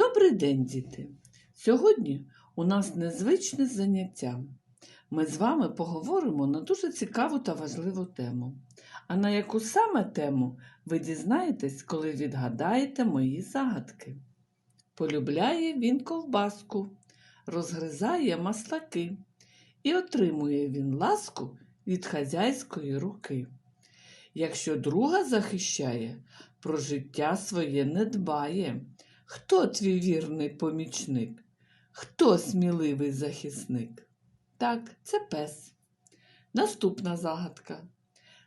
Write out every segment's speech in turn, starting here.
Добрий день, діти! Сьогодні у нас незвичне заняття. Ми з вами поговоримо на дуже цікаву та важливу тему. А на яку саме тему ви дізнаєтесь, коли відгадаєте мої загадки? Полюбляє він ковбаску, розгризає маслаки і отримує він ласку від хазяйської руки. Якщо друга захищає, про життя своє не дбає. Хто твій вірний помічник? Хто сміливий захисник? Так, це пес. Наступна загадка.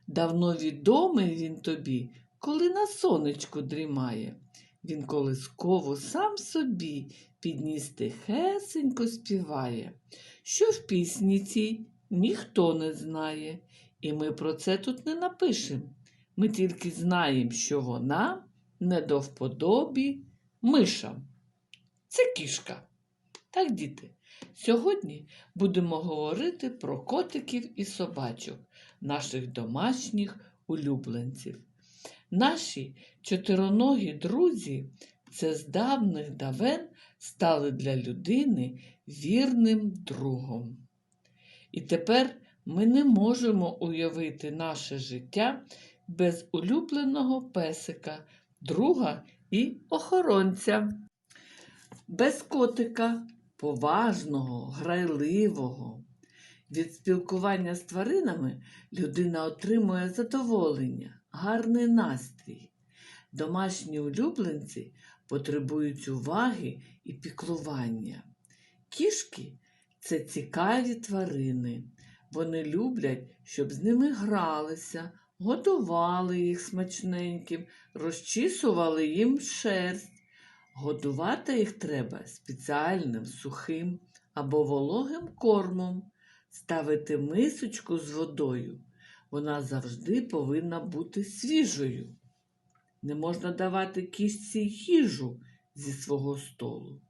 Давно відомий він тобі, коли на сонечку дрімає. Він колисково сам собі підніс тихесенько співає, що в пісні цій ніхто не знає, і ми про це тут не напишемо. Ми тільки знаємо, що вона не до вподобі мишам. Це кішка. Так, діти, сьогодні будемо говорити про котиків і собачок, наших домашніх улюбленців. Наші чотироногі друзі це з давних давен стали для людини вірним другом. І тепер ми не можемо уявити наше життя без улюбленого песика, друга і охоронця. Без котика поважного, грайливого. Від спілкування з тваринами людина отримує задоволення, гарний настрій. Домашні улюбленці потребують уваги і піклування. Кішки це цікаві тварини. Вони люблять, щоб з ними гралися, готували їх смачненьким, розчісували їм шерсть. Годувати їх треба спеціальним сухим або вологим кормом, ставити мисочку з водою. Вона завжди повинна бути свіжою. Не можна давати кішці їжу зі свого столу.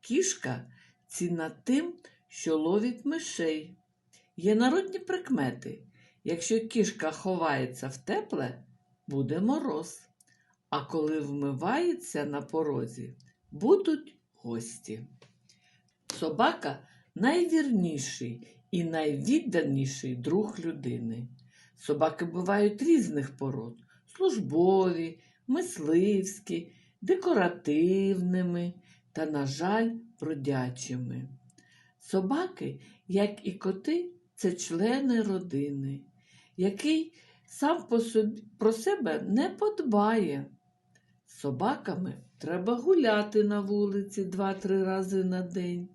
Кішка цінна тим, що ловить мишей. Є народні прикмети. Якщо кішка ховається в тепле, буде мороз. А коли вмивається на порозі, будуть гості. Собака найвірніший і найвідданіший друг людини. Собаки бувають різних пород службові, мисливські, декоративними та, на жаль, бродячими. Собаки, як і коти, це члени родини, який сам по собі, про себе не подбає. Собаками треба гуляти на вулиці два-три рази на день,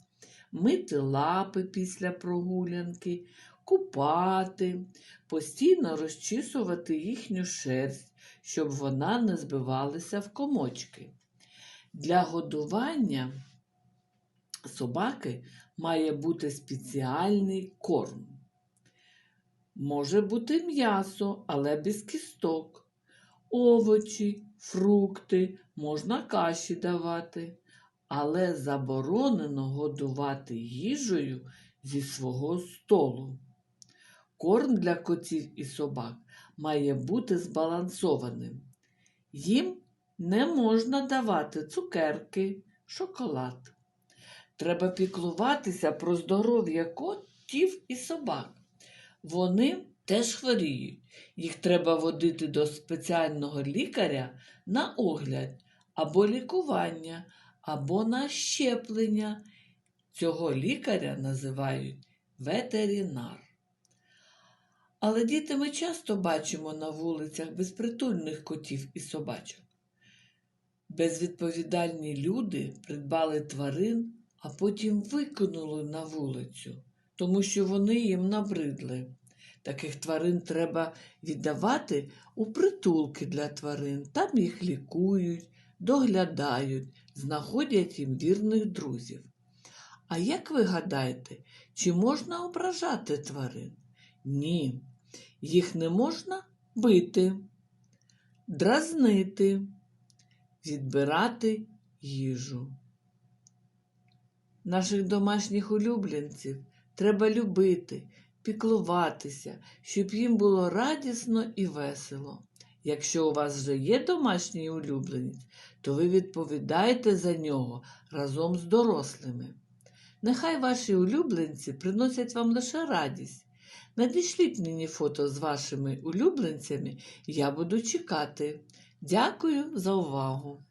мити лапи після прогулянки, купати, постійно розчісувати їхню шерсть, щоб вона не збивалася в комочки. Для годування собаки має бути спеціальний корм. Може бути м'ясо, але без кісток, овочі, фрукти, можна каші давати, але заборонено годувати їжею зі свого столу. Корм для котів і собак має бути збалансованим. Їм не можна давати цукерки, шоколад. Треба піклуватися про здоров'я котів і собак. Вони теж хворіють. Їх треба водити до спеціального лікаря на огляд або лікування, або на щеплення. Цього лікаря називають ветеринар. Але діти ми часто бачимо на вулицях безпритульних котів і собачок. Безвідповідальні люди придбали тварин, а потім викинули на вулицю, тому що вони їм набридли. Таких тварин треба віддавати у притулки для тварин. Там їх лікують, доглядають, знаходять їм вірних друзів. А як ви гадаєте, чи можна ображати тварин? Ні, їх не можна бити, дразнити, відбирати їжу. Наших домашніх улюбленців треба любити, піклуватися, щоб їм було радісно і весело. Якщо у вас вже є домашній улюбленець, то ви відповідаєте за нього разом з дорослими. Нехай ваші улюбленці приносять вам лише радість. Надішліть мені фото з вашими улюбленцями, я буду чекати. Дякую за увагу!